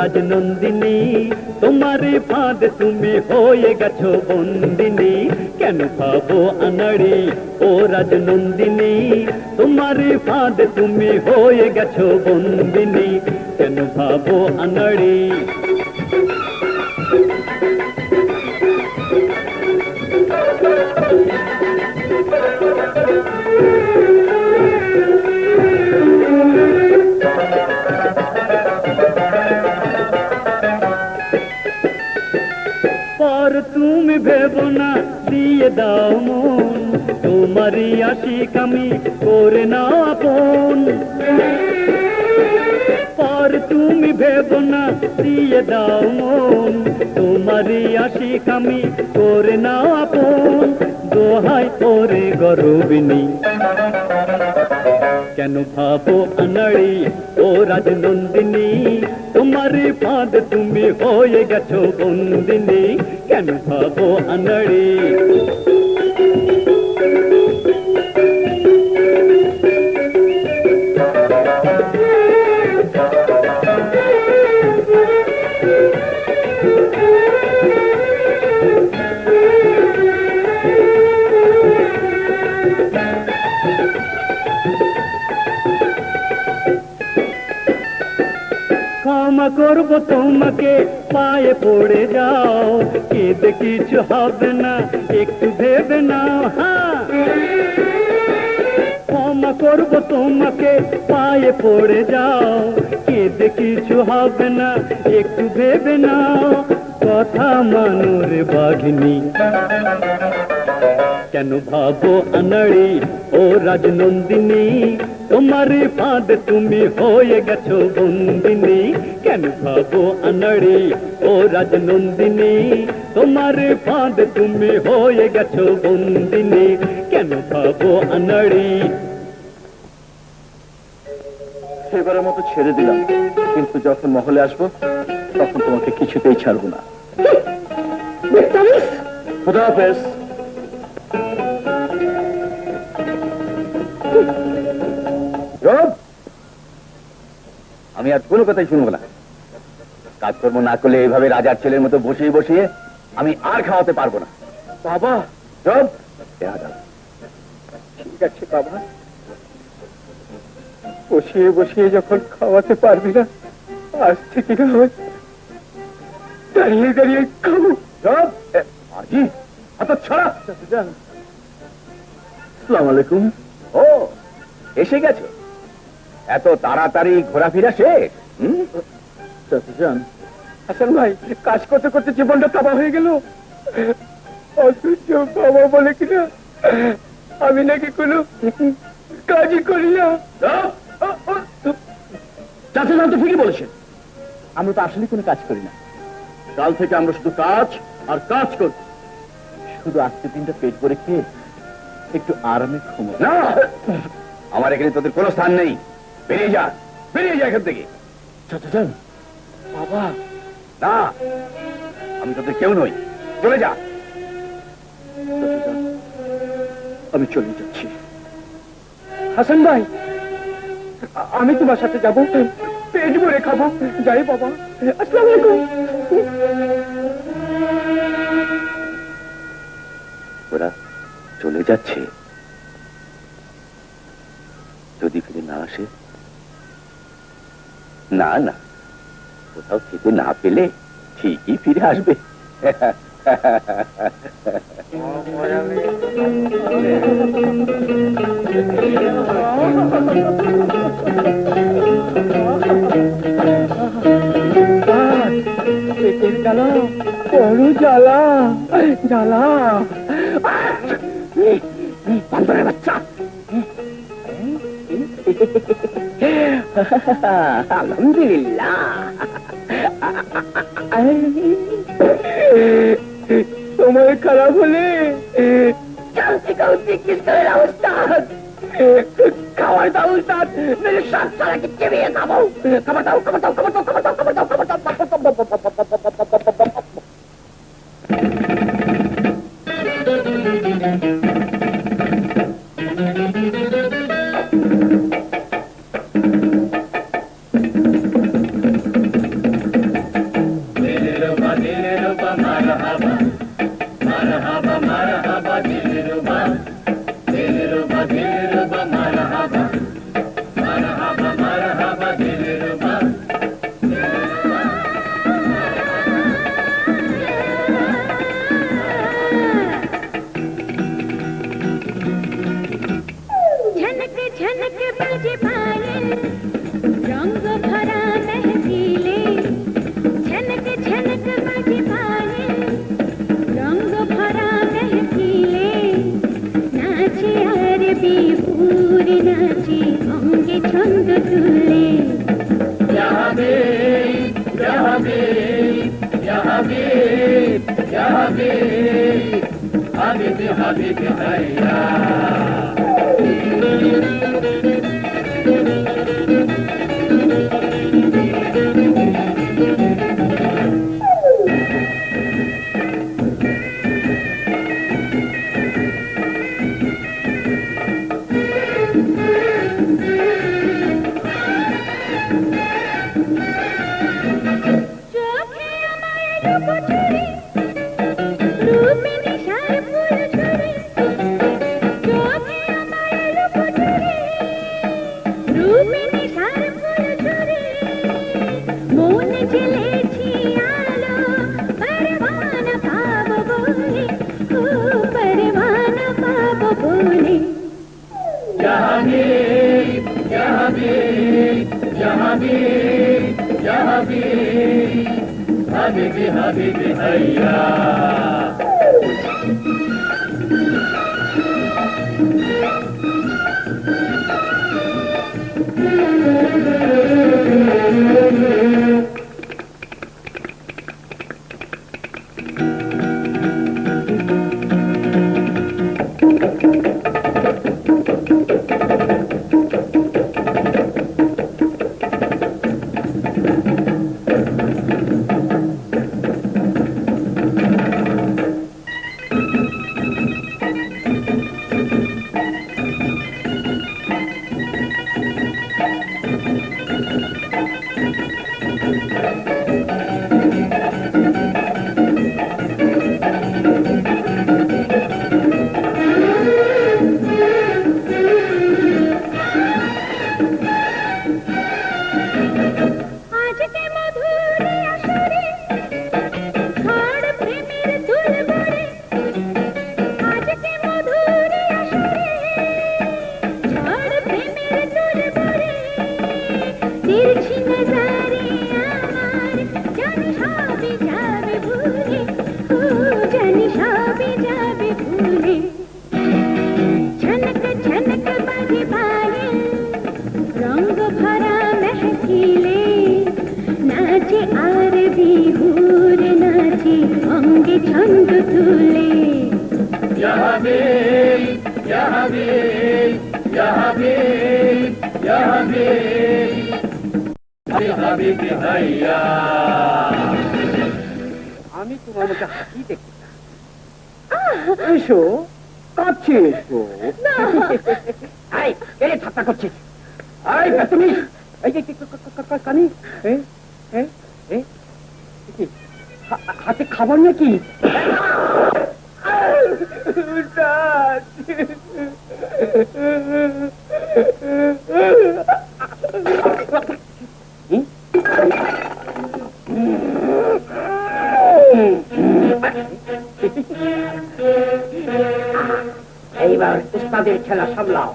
রাজনন্দিনী তোমার ফাঁদ তুমি হয়ে গেছো বন্দিনী কেন ভাবো আনাড়ি ও রাজনন্দিনী তোমার ফাঁদ তুমি হয়ে গেছো বন্দিনী কেন ভাবো আনাড়ি পর ভেবো না দিয়ে দাও মন। তোমারই আশিক আমি করে নাও আপন। পর তুমি ভেবো না দিয়ে দাও মন। তোমারই আশিক আমি করে নাও আপন। দোহাই করে গরবিনী। কেন ভাবো আনাড়ি ও রাজনন্দিনী তোমার ফাঁদ তুমি হয়ে গেছো বন্দিনী কেন ভাবো আনাড়ি ক্ষমা করব তোমাকে, পায়ে পড়ে যাও। কেঁদে কিছু হবে না, একটু ভেবে নাও হ্যাঁ? ক্ষমা করব তোমাকে, পায়ে পড়ে যাও। কেঁদে কিছু হবে না, একটু ভেবে নাও। কথা মানুর বাঘিনী। কেন ভাবো আনাড়ি? ও রাজনন্দিনী তোমার ফাঁদ তুমি হয়ে গেছো বন্দিনী। কেন ভাবো আনাড়ি? ও রাজনন্দিনী তোমার ফাঁদ তুমি হয়ে গেছো বন্দিনী। কেন ভাবো আনাড়ি? এবারের মতো ছেড়ে দিলাম। কিন্তু যখন মহলে আসব তখন তোমাকে কিছুতেই ছাড়বো না। খুদা আমি আর কোনো কথাই শুনব না। কাজকর্ম না করলে এইভাবে রাজার ছেলের মতো বসিয়ে বসিয়ে আমি আর খাওয়াতে পারব না। বাবা! রব ঠিক আছে বাবা। বসিয়ে বসিয়ে যখন খাওয়াতে পারবি না আজ থেকে না হয় দাঁড়িয়ে দাঁড়িয়ে খাব। আজি হাত ছড়া। আসসালামু আলাইকুম। ও এসে গেছো। এত তাড়াতাড়ি ঘোরাফেরা শেষ হাসান ভাই কাজ করতে করতে জীবনটা তাবা হয়ে গেল। বাবা বলে কিনা আমি নাকি কোনো কাজই করি না। তো ঠিকই বলেছেন। আমরা তো আসলে কোনো কাজ করি না। কাল থেকে আমরা শুধু কাজ আর কাজ করব শুধু আজকে দিনটা পেট করে খেয়ে একটু আরামে ঘুমো। না! আমার এখানে তোদের কোনো স্থান নেই। বেরিয়ে যা বেরিয়ে যা এখান থেকে। চাচাজান বাবা। না আমি তোদের কেউ নই। চলে যা। আমি চলে যাচ্ছি। হাসান ভাই আমি তোমার সাথে যাব। পেট ভরে খাব। যাই বাবা। আসসালামু আলাইকুম। ওরা চলে যাচ্ছে। যদি ফিরে না আসে? না না। কোথাও খেতে না পেলে ঠিকই ফিরে আসবে। জ্বালা জ্বালা। বান্দরের বাচ্চা আলহামদুলিল্লাহ সময় খারাপ হলে কাউকে কাউকে কিসের অবস্থা খাবার দাও উস্তাদ মেরে সাত সালাকে চেবিয়ে খাব খাবার দাও খাবার দাও খাবার দাও খাবার দাও খাবার দাও খাবার দাও حبيبي حبيبي هيا আমি তোমার মধ্যে হাসি দেখতে এসো কাছে এসো। আই এরে ঠাট্টা করছিস। আই তুমি? এই যে কানি? হাতে খাবার নাকি? এইবার উস্তাদের খেলা সামলাও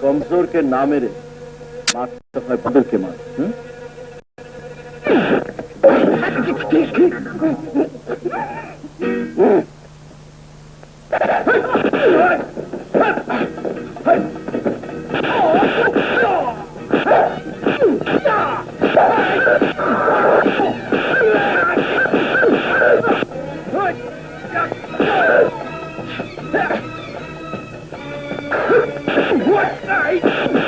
কমজোরকে না মেরে মারতে হয় বদলকে মার হুম? What? I...